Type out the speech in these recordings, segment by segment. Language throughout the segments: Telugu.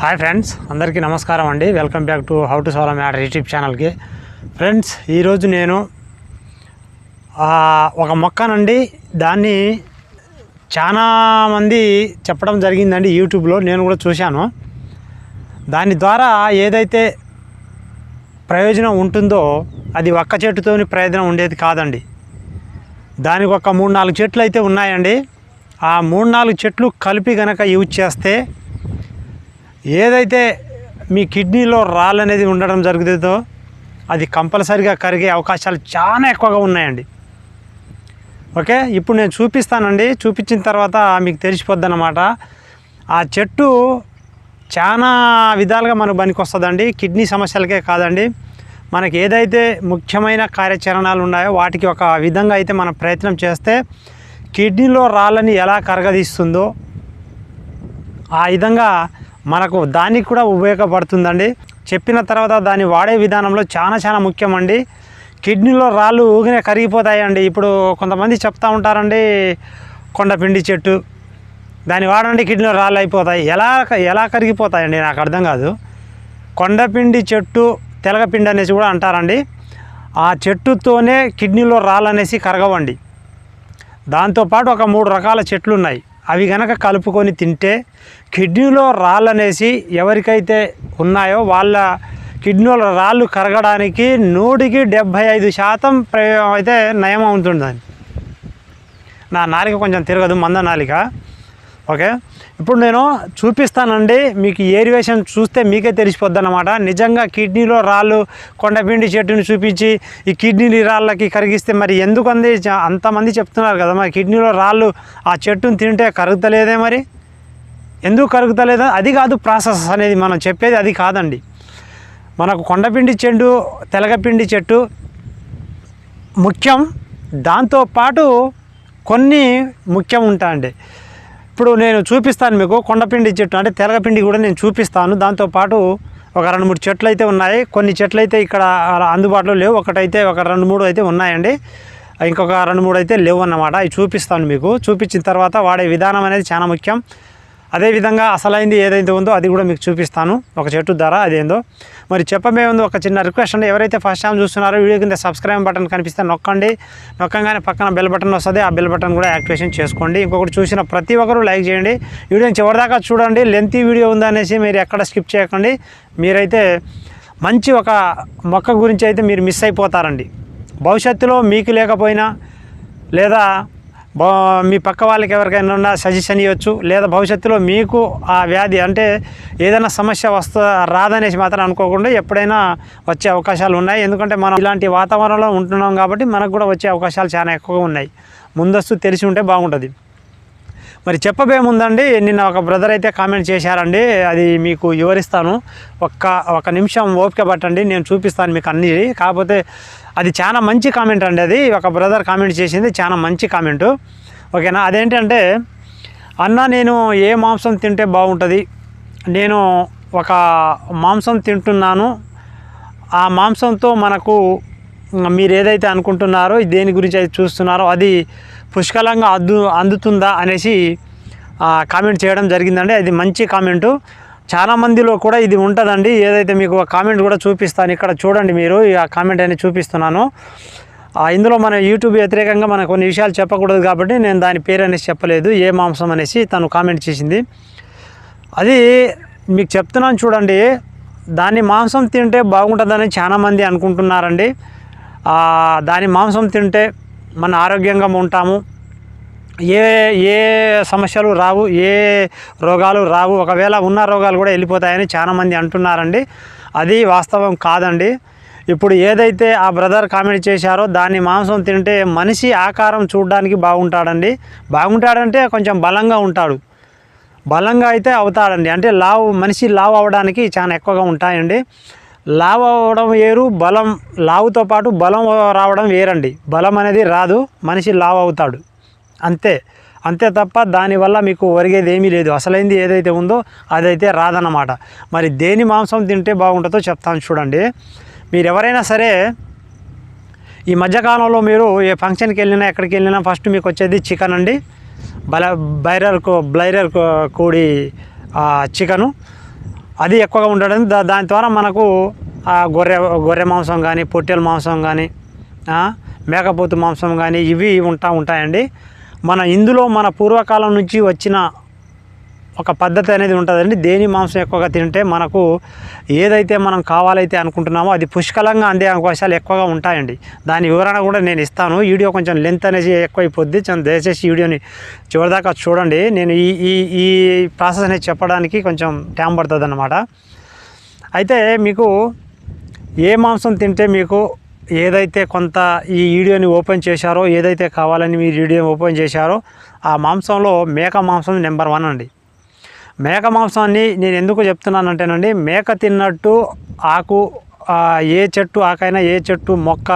హాయ్ ఫ్రెండ్స్ అందరికీ నమస్కారం అండి. Welcome back to how to solve matter YouTube ఛానల్కి ఫ్రెండ్స్ ఈరోజు నేను ఒక మొక్కనండి దాన్ని చాలా మంది చెప్పడం జరిగిందండి యూట్యూబ్లో నేను కూడా చూశాను. దాని ద్వారా ఏదైతే ప్రయోజనం ఉంటుందో అది ఒక్క చెట్టుతోని ప్రయోజనం ఉండేది కాదండి. దానికి ఒక మూడు నాలుగు చెట్లు అయితే ఉన్నాయండి. ఆ మూడు నాలుగు చెట్లు కలిపి కనుక యూజ్ చేస్తే ఏదైతే మీ కిడ్నీలో రాళ్ళు అనేది ఉండడం జరుగుతుందో అది కంపల్సరిగా కరిగే అవకాశాలు చాలా ఎక్కువగా ఉన్నాయండి. ఓకే? ఇప్పుడు నేను చూపిస్తానండి. చూపించిన తర్వాత మీకు తెలిసిపోద్ది అన్నమాట ఆ చెట్టు చాలా విధాలుగా మనకు పనికొస్తుందండి. కిడ్నీ సమస్యలకే కాదండి. మనకి ఏదైతే ముఖ్యమైన కార్యాచరణాలు ఉన్నాయో వాటికి ఒక విధంగా అయితే మనం ప్రయత్నం చేస్తే కిడ్నీలో రాళ్ళని ఎలా కరగదీస్తుందో ఆ విధంగా మనకు దానికి కూడా ఉపయోగపడుతుందండి. చెప్పిన తర్వాత దాన్ని వాడే విధానంలో చాలా చాలా ముఖ్యమండి. కిడ్నీలో రాళ్ళు ఊగినే కరిగిపోతాయండి. ఇప్పుడు కొంతమంది చెప్తా ఉంటారండి కొండపిండి చెట్టు. దాన్ని వాడండి కిడ్నీలో రాళ్ళు అయిపోతాయి. ఎలా ఎలా కరిగిపోతాయండి నాకు అర్థం కాదు. కొండపిండి చెట్టు తెలగపిండి అనేసి కూడా అంటారండి. ఆ చెట్టుతోనే కిడ్నీలో రాళ్ళు అనేసి కరగవండి. దాంతోపాటు ఒక మూడు రకాల చెట్లు ఉన్నాయి అవి గనక కలుపుకొని తింటే కిడ్నీలో రాళ్ళు అనేసి ఎవరికైతే ఉన్నాయో వాళ్ళ కిడ్నీలో రాళ్ళు కరగడానికి నూటికి డెబ్భై ఐదు శాతం ప్రయోగం అయితే నయం అవుతుందని నా నాలిక కొంచెం తిరగదు మంద నాలిక. ఓకే? ఇప్పుడు నేను చూపిస్తానండి మీకు ఏరివేషన్ చూస్తే మీకే తెలిసిపోద్ది అనమాట నిజంగా కిడ్నీలో రాళ్ళు కొండపిండి చెట్టుని చూపించి ఈ కిడ్నీ రాళ్ళకి కరిగిస్తే మరి ఎందుకంది అంతమంది చెప్తున్నారు కదా మరి కిడ్నీలో రాళ్ళు ఆ చెట్టుని తింటే కరుగుతలేదే మరి? ఎందుకు కరుగుతలేదా? అది కాదు ప్రాసెస్ అనేది మనం చెప్పేది అది కాదండి. మనకు కొండపిండి చెట్టు తెలగపిండి చెట్టు ముఖ్యం. దాంతోపాటు కొన్ని ముఖ్యం ఉంటాయండి. ఇప్పుడు నేను చూపిస్తాను మీకు కొండపిండి చెట్టు అంటే తెలగపిండి కూడా నేను చూపిస్తాను. దాంతోపాటు ఒక రెండు మూడు చెట్లు అయితే ఉన్నాయి. కొన్ని చెట్లు అయితే ఇక్కడ అందుబాటులో లేవు. ఒకటైతే ఒక రెండు మూడు అయితే ఉన్నాయండి. ఇంకొక రెండు మూడు అయితే లేవు అన్నమాట. అవి చూపిస్తాను మీకు. చూపించిన తర్వాత వాడే విధానం అనేది చాలా ముఖ్యం. అదేవిధంగా అసలైంది ఏదైతే ఉందో అది కూడా మీకు చూపిస్తాను. ఒక చెట్టు ధర అదేందో. మరి చెప్పమే ఉంది ఒక చిన్న రిక్వెస్ట్ అండి. ఎవరైతే ఫస్ట్ టైం చూస్తున్నారో వీడియో కింద సబ్స్క్రైబ్ బటన్ కనిపిస్తే నొక్కండి. నొక్కగానే పక్కన బెల్ బటన్ వస్తుంది. ఆ బెల్ బటన్ కూడా యాక్టివేషన్ చేసుకోండి. ఇంకొకటి చూసిన ప్రతి ఒక్కరూ లైక్ చేయండి. వీడియోని చివరిదాకా చూడండి. లెంతీ వీడియో ఉందనేసి మీరు ఎక్కడ స్కిప్ చేయకండి. మీరైతే మంచి ఒక మొక్క గురించి అయితే మీరు మిస్ అయిపోతారండి. భవిష్యత్తులో మీకు లేకపోయినా లేదా మీ పక్క వాళ్ళకి ఎవరికైనా ఉన్నా సజెషన్ ఇవ్వచ్చు. లేదా భవిష్యత్తులో మీకు ఆ వ్యాధి అంటే ఏదైనా సమస్య వస్తా రాదనేసి మాత్రం అనుకోకుండా ఎప్పుడైనా వచ్చే అవకాశాలు ఉన్నాయి. ఎందుకంటే మనం ఇలాంటి వాతావరణంలో ఉంటున్నాం కాబట్టి మనకు కూడా వచ్చే అవకాశాలు చాలా ఎక్కువగా ఉన్నాయి. ముందస్తు తెలిసి ఉంటే బాగుంటుంది. మరి చెప్పబేముందండి నిన్న ఒక బ్రదర్ అయితే కామెంట్ చేశారండి అది మీకు వివరిస్తాను. ఒక్క ఒక నిమిషం ఓపిక పట్టండి నేను చూపిస్తాను మీకు అన్ని. కాకపోతే అది చాలా మంచి కామెంట్ అండి అది. ఒక బ్రదర్ కామెంట్ చేసింది చాలా మంచి కామెంటు ఓకేనా? అదేంటంటే అన్న నేను ఏ మాంసం తింటే బాగుంటుంది? నేను ఒక మాంసం తింటున్నాను. ఆ మాంసంతో మనకు మీరు ఏదైతే అనుకుంటున్నారో దేని గురించి అయితే చూస్తున్నారో అది పుష్కలంగా అద్దు అందుతుందా? అనేసి కామెంట్ చేయడం జరిగిందండి. అది మంచి కామెంటు చాలా మందిలో కూడా ఇది ఉంటుందండి. ఏదైతే మీకు కామెంట్ కూడా చూపిస్తాను ఇక్కడ చూడండి మీరు. ఈ ఆ కామెంట్ అనేది చూపిస్తున్నాను. ఇందులో మన యూట్యూబ్ వ్యతిరేకంగా మన కొన్ని విషయాలు చెప్పకూడదు కాబట్టి నేను దాని పేరు అనేసి చెప్పలేదు. ఏ మాంసం అనేసి తను కామెంట్ చేసింది. అది మీకు చెప్తున్నాను చూడండి. దాని మాంసం తింటే బాగుంటుందని చాలామంది అనుకుంటున్నారండి. దాని మాంసం తింటే మన ఆరోగ్యంగా ఉంటాము. ఏ ఏ సమస్యలు రావు ఏ రోగాలు రావు ఒకవేళ ఉన్న రోగాలు కూడా వెళ్ళిపోతాయని చాలామంది అంటున్నారండి. అది వాస్తవం కాదండి. ఇప్పుడు ఏదైతే ఆ బ్రదర్ కామెంట్ చేశారో దాన్ని మాంసం తింటే మనిషి ఆకారం చూడడానికి బాగుంటాడండి. బాగుంటాడంటే కొంచెం బలంగా ఉంటాడు. బలంగా అయితే అవుతాడండి. అంటే లావు మనిషి లావు అవడానికి చాలా ఎక్కువగా ఉంటాయండి. లావు అవ్వడం వేరు బలం లావుతో పాటు బలం రావడం వేరండి. బలం అనేది రాదు మనిషి లావు అవుతాడు. అంతే. అంతే తప్ప దానివల్ల మీకు ఒరిగేది ఏమీ లేదు. అసలైంది ఏదైతే ఉందో అదైతే రాదన్నమాట. మరి దేని మాంసం తింటే బాగుంటుందో చెప్తాను చూడండి. మీరు ఎవరైనా సరే ఈ మధ్యకాలంలో మీరు ఏ ఫంక్షన్కి వెళ్ళినా ఎక్కడికి వెళ్ళినా ఫస్ట్ మీకు వచ్చేది చికెన్ అండి. బల బైరర్ బ్లైరర్ కూడి చికెను. అది ఎక్కువగా ఉండడం దా దాని ద్వారా మనకు ఆ గొర్రె గొర్రె మాంసం కానీ పొట్టెల మాంసం కానీ మేకపోతు మాంసం కానీ ఇవి ఉంటా ఉంటాయండి. మన ఇందులో మన పూర్వకాలం నుంచి వచ్చిన ఒక పద్ధతి అనేది ఉంటుందండి. దేని మాంసం ఎక్కువగా తింటే మనకు ఏదైతే మనం కావాలైతే అనుకుంటున్నామో అది పుష్కలంగా అందే అవకాశాలు ఎక్కువగా ఉంటాయండి. దాని వివరణ కూడా నేను ఇస్తాను. వీడియో కొంచెం లెంత్ అనేది ఎక్కువైపోద్ది. దయచేసి వీడియోని చివరిదాకా చూడండి. నేను ఈ ఈ ఈ ప్రాసెస్ అనేది చెప్పడానికి కొంచెం టైం పడుతుంది అన్నమాట అయితే మీకు ఏ మాంసం తింటే మీకు ఏదైతే కొంత ఈ వీడియోని ఓపెన్ చేశారో ఏదైతే కావాలని మీరు వీడియో ఓపెన్ చేశారో ఆ మాంసంలో మేక మాంసం నెంబర్ వన్ అండి. మేక మాంసాన్ని నేను ఎందుకు చెప్తున్నానంటేనండి మేక తిన్నట్టు ఆకు ఏ చెట్టు ఆకైనా ఏ చెట్టు మొక్క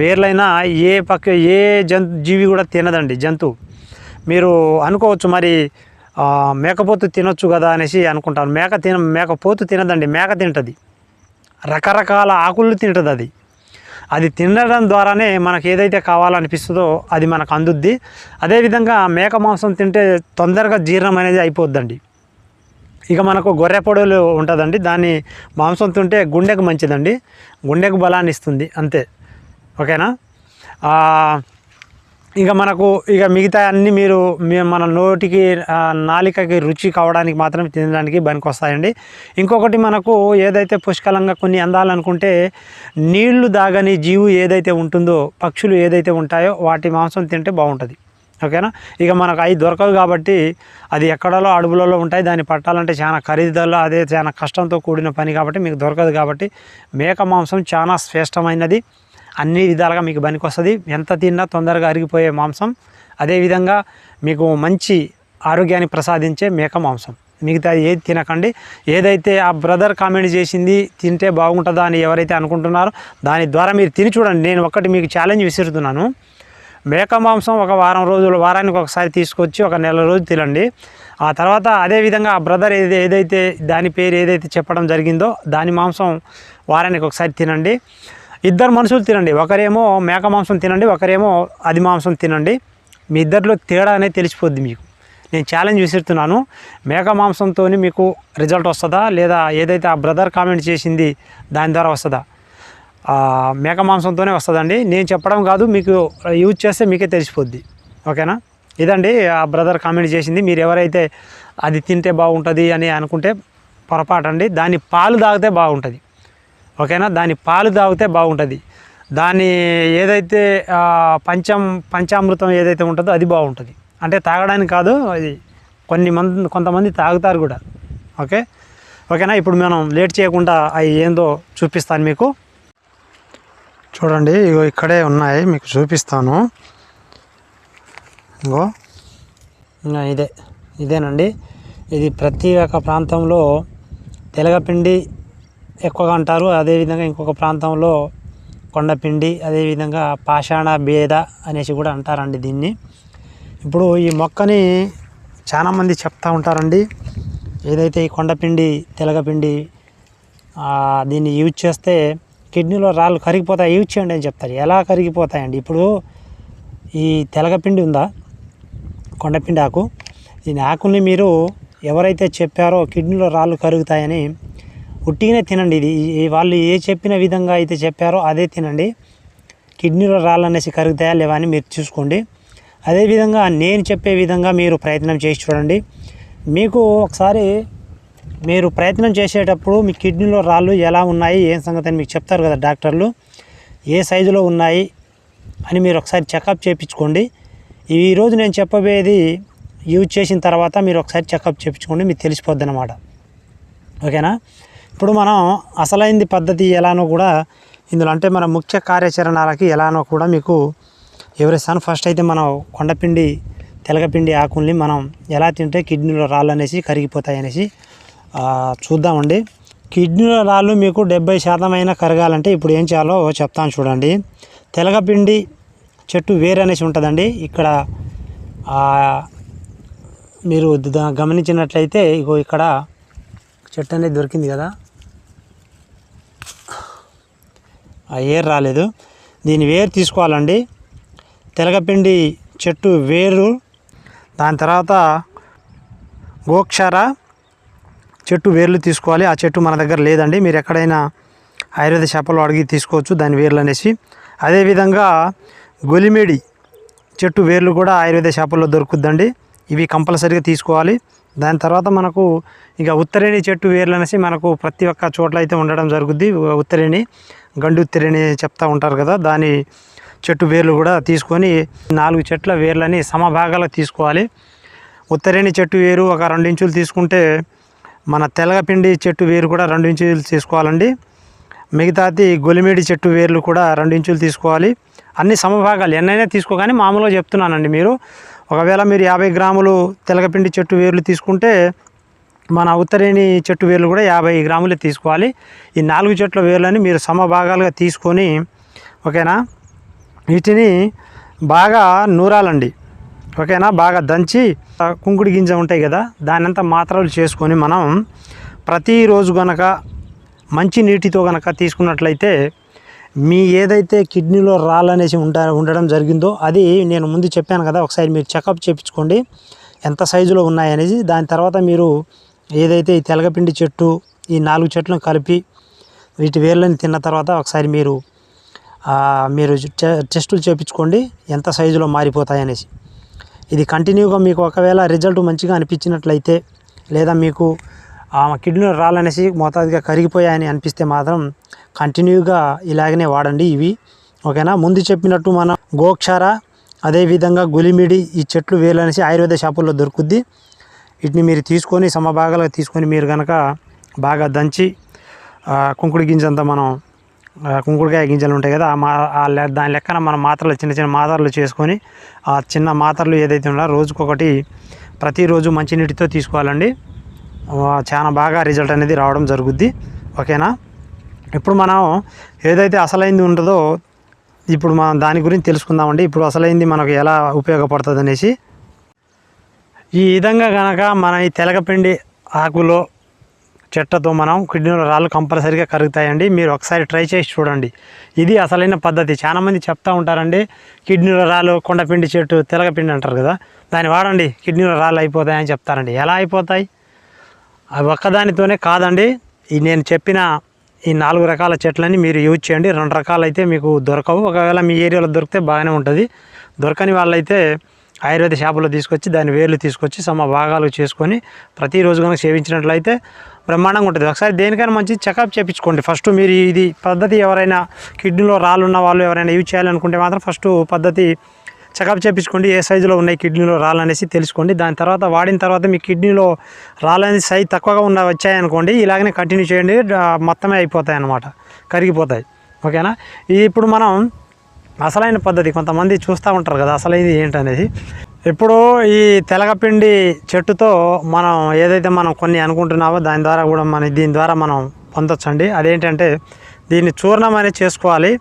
వేర్లైనా ఏ పక్క ఏ జంతు జీవి కూడా తినదండి జంతువు మీరు అనుకోవచ్చు మరి మేకపోతు తినొచ్చు కదా అనేసి అనుకుంటాను. మేక తిన మేకపోతు తినదండి మేక తింటుంది. రకరకాల ఆకులు తింటుంది అది అది తినడం ద్వారానే మనకు ఏదైతే కావాలనిపిస్తుందో అది మనకు అందుద్ది. అదేవిధంగా మేక మాంసం తింటే తొందరగా జీర్ణం అనేది అయిపోద్దండి. ఇక మనకు గొర్రె పొడులు ఉంటుందండి. దాన్ని మాంసం తింటే గుండెకు మంచిదండి. గుండెకు బలాన్ని ఇస్తుంది అంతే. ఓకేనా? ఇక మనకు ఇక మిగతా అన్నీ మీరు మన నోటికి నాలికకి రుచి కావడానికి మాత్రం తినడానికి పనికొస్తాయండి. ఇంకొకటి మనకు ఏదైతే పుష్కలంగా కొన్ని అందాలనుకుంటే నీళ్ళు దాగని జీవు ఏదైతే ఉంటుందో పక్షులు ఏదైతే ఉంటాయో వాటి మాంసం తింటే బాగుంటుంది. ఓకేనా? ఇక మనకు అవి దొరకవు కాబట్టి అది ఎక్కడలో అడవులలో ఉంటాయి దాన్ని పట్టాలంటే చాలా ఖరీదులో అదే చాలా కష్టంతో కూడిన పని కాబట్టి మీకు దొరకదు కాబట్టి మేక మాంసం చాలా శ్రేష్టమైనది. అన్ని విధాలుగా మీకు పనికొస్తుంది. ఎంత తిన్నా తొందరగా అరిగిపోయే మాంసం. అదేవిధంగా మీకు మంచి ఆరోగ్యాన్ని ప్రసాదించే మేక మాంసం. మిగతా ఏది తినకండి. ఏదైతే ఆ బ్రదర్ కామెంట్ చేసింది తింటే బాగుంటుందా అని ఎవరైతే అనుకుంటున్నారో దాని ద్వారా మీరు తిని చూడండి. నేను ఒకటి మీకు ఛాలెంజ్ విసురుతున్నాను. మేక మాంసం ఒక వారం రోజులు వారానికి ఒకసారి తీసుకొచ్చి ఒక నెల రోజు తినండి. ఆ తర్వాత అదేవిధంగా ఆ బ్రదర్ ఏది ఏదైతే దాని పేరు ఏదైతే చెప్పడం జరిగిందో దాని మాంసం వారానికి ఒకసారి తినండి. ఇద్దరు మనుషులు తినండి. ఒకరేమో మేక మాంసం తినండి ఒకరేమో అది మాంసం తినండి. మీ ఇద్దరిలో తేడా అనేది తెలిసిపోద్ది మీకు. నేను ఛాలెంజ్ విసురుతున్నాను. మేక మాంసంతో మీకు రిజల్ట్ వస్తుందా? లేదా ఏదైతే ఆ బ్రదర్ కామెంట్ చేసింది దాని ద్వారా వస్తుందా? మేక మాంసంతోనే వస్తుందండి. నేను చెప్పడం కాదు మీకు యూజ్ చేస్తే మీకే తెలిసిపోద్ది. ఓకేనా? ఇదండి ఆ బ్రదర్ కామెంట్ చేసింది. మీరు ఎవరైతే అది తింటే బాగుంటుంది అని అనుకుంటే పొరపాటు అండి దాని పాలు తాగితే బాగుంటుంది. ఓకేనా? దాని పాలు తాగితే బాగుంటుంది. దాని ఏదైతే పంచం పంచామృతం ఏదైతే ఉంటుందో అది బాగుంటుంది. అంటే తాగడానికి కాదు అది కొన్ని మంది కొంతమంది తాగుతారు కూడా. ఓకే? ఓకేనా? ఇప్పుడు మనం లేట్ చేయకుండా అవి ఏందో చూపిస్తాను మీకు. చూడండి ఇగో ఇక్కడే ఉన్నాయి మీకు చూపిస్తాను. ఇంకో ఇదే ఇదేనండి. ఇది ప్రతి ఒక్క ప్రాంతంలో తెలగపిండి ఎక్కువగా అంటారు. అదేవిధంగా ఇంకొక ప్రాంతంలో కొండపిండి అదేవిధంగా పాషాణ బేద అనేసి కూడా అంటారండి దీన్ని. ఇప్పుడు ఈ మొక్కని చాలామంది చెప్తా ఉంటారండి. ఏదైతే ఈ కొండపిండి తెలగపిండి దీన్ని యూజ్ చేస్తే కిడ్నీలో రాళ్ళు కరిగిపోతాయి. యూజ్ చేయండి అని చెప్తారు. ఎలా కరిగిపోతాయండి? ఇప్పుడు ఈ తెలగపిండి ఉందా? కొండపిండి ఆకు. దీని ఆకుల్ని మీరు ఎవరైతే చెప్పారో కిడ్నీలో రాళ్ళు కరుగుతాయని ఉట్టిగానే తినండి. ఇది వాళ్ళు ఏ చెప్పిన విధంగా అయితే చెప్పారో అదే తినండి. కిడ్నీలో రాళ్ళు అనేసి కరుగుతాయా లేవా అని మీరు చూసుకోండి. అదేవిధంగా నేను చెప్పే విధంగా మీరు ప్రయత్నం చేసి చూడండి. మీకు ఒకసారి మీరు ప్రయత్నం చేసేటప్పుడు మీ కిడ్నీలో రాళ్ళు ఎలా ఉన్నాయి ఏం సంగతి అని మీకు చెప్తారు కదా డాక్టర్లు. ఏ సైజులో ఉన్నాయి అని మీరు ఒకసారి చెకప్ చేయించుకోండి ఈరోజు నేను చెప్పబోయేది యూజ్ చేసిన తర్వాత మీరు ఒకసారి చెకప్ చేయించుకోండి మీకు తెలిసిపోద్ది అనమాట ఓకేనా? ఇప్పుడు మనం అసలైంది పద్ధతి ఎలానో కూడా ఇందులో అంటే మన ముఖ్య కార్యాచరణలకి ఎలానో కూడా మీకు వివరిస్తాను. ఫస్ట్ అయితే మనం కొండపిండి తెలగపిండి ఆకుల్ని మనం ఎలా తింటే కిడ్నీలో రాళ్ళు అనేసి కరిగిపోతాయి అనేసి చూద్దామండి. కిడ్నీలో రాళ్ళు మీకు డెబ్బై శాతం అయినా కరగాలంటే ఇప్పుడు ఏం చేయాలో చెప్తాను చూడండి. తెలగపిండి చెట్టు వేరు అనేసి ఉంటుందండి. ఇక్కడ మీరు గమనించినట్లయితే ఇగో ఇక్కడ చెట్టు అనేది దొరికింది కదా. ఆ ఏర్ రాలేదు. దీని వేరు తీసుకోవాలండి. తెలగపిండి చెట్టు వేరు. దాని తర్వాత గోక్షార చెట్టు వేర్లు తీసుకోవాలి. ఆ చెట్టు మన దగ్గర లేదండి. మీరు ఎక్కడైనా ఆయుర్వేద చేపలు అడిగి తీసుకోవచ్చు. దాని వేర్లు అనేసి. అదేవిధంగా గొలిమేడి చెట్టు వేర్లు కూడా ఆయుర్వేద షాపుల్లో దొరుకుద్దండి. ఇవి కంపల్సరీగా తీసుకోవాలి. దాని తర్వాత మనకు ఇక ఉత్తరేణి చెట్టు వేర్లు అనేసి మనకు ప్రతి ఒక్క చోట్ల అయితే ఉండడం జరుగుద్ది. ఉత్తరేణి గండుత్తిరి అని చెప్తా ఉంటారు కదా దాని చెట్టు వేర్లు కూడా తీసుకొని నాలుగు చెట్ల వేర్లని సమభాగాలు తీసుకోవాలి. ఉత్తరేణి చెట్టు వేరు ఒక రెండు ఇంచులు తీసుకుంటే మన తెలగపిండి చెట్టు వేరు కూడా రెండు ఇంచులు తీసుకోవాలండి. మిగతాది గొలిమేడి చెట్టు వేర్లు కూడా రెండు ఇంచులు తీసుకోవాలి. అన్ని సమభాగాలు ఎన్నైనా తీసుకోగానే మామూలుగా చెప్తున్నానండి మీరు. ఒకవేళ మీరు యాభై గ్రాములు తెలగపిండి చెట్టు వేర్లు తీసుకుంటే మన ఉత్తరేణి చెట్టు వేర్లు కూడా యాభై గ్రాములే తీసుకోవాలి. ఈ నాలుగు చెట్ల వేర్లని మీరు సమభాగాలుగా తీసుకొని ఓకేనా? వీటిని బాగా నూరాలండి. ఓకేనా? బాగా దంచి కుంకుడు కుంకుడి గింజ ఉంటాయి కదా దానంతా మాత్రలు చేసుకొని మనం ప్రతిరోజు గనక మంచి నీటితో గనక తీసుకున్నట్లయితే మీ ఏదైతే కిడ్నీలో రాళ్ళు అనేసి ఉంటా ఉండడం జరిగిందో అది నేను ముందు చెప్పాను కదా ఒకసారి మీరు చెకప్ చేయించుకోండి ఎంత సైజులో ఉన్నాయనేసి దాని తర్వాత మీరు ఏదైతే ఈ తెలగపిండి చెట్టు ఈ నాలుగు చెట్లను కలిపి వీటి వేర్లను తిన్న తర్వాత ఒకసారి మీరు మీరు టెస్టులు చేయించుకోండి ఎంత సైజులో మారిపోతాయి అనేసి. ఇది కంటిన్యూగా మీకు ఒకవేళ రిజల్ట్ మంచిగా అనిపించినట్లయితే లేదా మీకు ఆమె కిడ్నీలో రాలనేసి మోతాదుగా కరిగిపోయాయని అనిపిస్తే మాత్రం కంటిన్యూగా ఇలాగనే వాడండి ఇవి. ఓకేనా? ముందు చెప్పినట్టు మన గోక్షార అదేవిధంగా గులిమిడి ఈ చెట్లు వేలు అనేసి ఆయుర్వేద షాపుల్లో దొరుకుద్ది. వీటిని మీరు తీసుకొని సమభాగాలుగా తీసుకొని మీరు కనుక బాగా దంచి కుంకుడు గింజంతా మనం కుంకుడుకాయ గింజలు ఉంటాయి కదా ఆ మా దాని లెక్కన మనం మాత్రలు చిన్న చిన్న మాత్రలు చేసుకొని ఆ చిన్న మాత్రలు ఏదైతే ఉన్నారో రోజుకొకటి ప్రతిరోజు మంచినీటితో తీసుకోవాలండి. చాలా బాగా రిజల్ట్ అనేది రావడం జరుగుద్ది. ఓకేనా? ఇప్పుడు మనం ఏదైతే అసలైంది ఉంటుందో ఇప్పుడు మనం దాని గురించి తెలుసుకుందామండి. ఇప్పుడు అసలైంది మనకు ఎలా ఉపయోగపడుతుంది అనేసి ఈ విధంగా కనుక మన ఈ తెలగపిండి ఆకులో చెట్టతో మనం కిడ్నీలో రాళ్ళు కంపల్సరీగా కరుగుతాయండి. మీరు ఒకసారి ట్రై చేసి చూడండి. ఇది అసలైన పద్ధతి. చాలామంది చెప్తా ఉంటారండి కిడ్నీలో రాళ్ళు కొండపిండి చెట్టు తెలగపిండి అంటారు కదా. దాన్ని వాడండి కిడ్నీలో రాళ్ళు అయిపోతాయని చెప్తారండి. ఎలా అయిపోతాయి? అవి ఒక్కదానితోనే కాదండి. ఈ నేను చెప్పిన ఈ నాలుగు రకాల చెట్లని మీరు యూజ్ చేయండి. రెండు రకాలు అయితే మీకు దొరకవు. ఒకవేళ మీ ఏరియాలో దొరికితే బాగానే ఉంటుంది. దొరకని వాళ్ళైతే ఆయుర్వేద షాపులో తీసుకొచ్చి దాని వేర్లు తీసుకొచ్చి సమ భాగాలు చేసుకొని ప్రతిరోజు కనుక సేవించినట్లయితే బ్రహ్మాండంగా ఉంటుంది. ఒకసారి దేనికైనా మంచి చెకప్ చేయించుకోండి ఫస్ట్ మీరు ఇది పద్ధతి ఎవరైనా కిడ్నీలో రాళ్ళు ఉన్న వాళ్ళు ఎవరైనా యూజ్ చేయాలనుకుంటే మాత్రం ఫస్ట్ పద్ధతి చెకప్ చేయించుకోండి ఏ సైజులో ఉన్నాయి కిడ్నీలో రాళ్ళు అనేసి తెలుసుకోండి. దాని తర్వాత వాడిన తర్వాత మీ కిడ్నీలో రాళ్ళు సైజ్ తక్కువగా ఉన్న వచ్చాయనుకోండి. ఇలాగనే కంటిన్యూ చేయండి. మొత్తమే అయిపోతాయి అన్నమాట కరిగిపోతాయి. ఓకేనా? ఇప్పుడు మనం అసలైన పద్ధతి కొంతమంది చూస్తూ ఉంటారు కదా అసలైనది ఏంటనేది. ఇప్పుడు ఈ తెలగపిండి చెట్టుతో మనం ఏదైతే మనం కొన్ని అనుకుంటున్నామో దాని ద్వారా కూడా మన దీని ద్వారా మనం పొందొచ్చండి. అదేంటంటే దీన్ని చూర్ణం అనేది చేసుకోవాలి.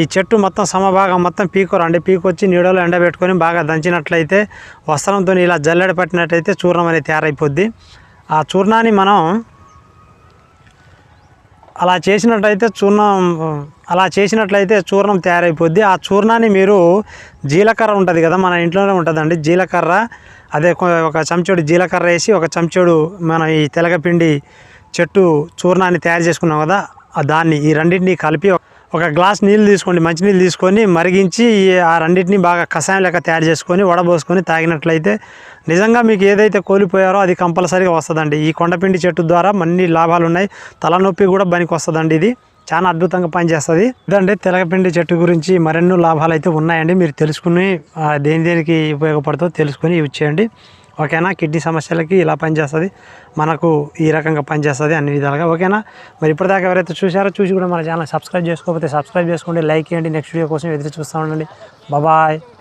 ఈ చెట్టు మొత్తం సమభాగం మొత్తం పీకోరండి పీకొచ్చి నీడలో ఎండబెట్టుకొని బాగా దంచినట్లయితే వస్త్రంతో ఇలా జల్లెడ పట్టినట్లయితే చూర్ణం అనేది తయారైపోద్ది. ఆ చూర్ణాన్ని మనం అలా చేసినట్లయితే చూర్ణం అలా చేసినట్లయితే చూర్ణం తయారైపోద్ది. ఆ చూర్ణాన్ని మీరు జీలకర్ర ఉంటుంది కదా మన ఇంట్లోనే ఉంటుందండి జీలకర్ర. అదే కొ- ఒక చెంచుడు జీలకర్ర వేసి ఒక చెంచుడు మన ఈ తెలగపిండి చెట్టు చూర్ణాన్ని తయారు చేసుకున్నాం కదా దాన్ని ఈ రెండింటిని కలిపి ఒక గ్లాస్ నీళ్ళు తీసుకోండి మంచినీళ్ళు తీసుకొని మరిగించి ఆ రెండింటిని బాగా కషాయం లెక్క తయారు చేసుకొని వడబోసుకొని తాగినట్లయితే నిజంగా మీకు ఏదైతే కోల్పోయారో అది కంపల్సరీగా వస్తుందండి. ఈ కొండపిండి చెట్టు ద్వారా మన్ని లాభాలు ఉన్నాయి తలనొప్పి కూడా పనికి వస్తుందండి ఇది. చాలా అద్భుతంగా పనిచేస్తుంది. ఇదండి తెలగపిండి చెట్టు గురించి మరెన్నో లాభాలు అయితే ఉన్నాయండి. మీరు తెలుసుకుని దేని దేనికి ఉపయోగపడుతుందో తెలుసుకుని యూజ్ చేయండి. ఓకేనా? కిడ్నీ సమస్యలకి ఇలా పనిచేస్తుంది. మనకు ఈ రకంగా పనిచేస్తుంది అన్ని విధాలుగా. ఓకేనా? మరి ఇప్పటిదాకా ఎవరైతే చూసారో చూసి కూడా మన ఛానల్ సబ్స్క్రైబ్ చేసుకోకపోతే సబ్స్క్రైబ్ చేసుకోండి. లైక్ చేయండి. నెక్స్ట్ వీడియో కోసం ఎదురు చూస్తూ ఉండండి. బాబాయ్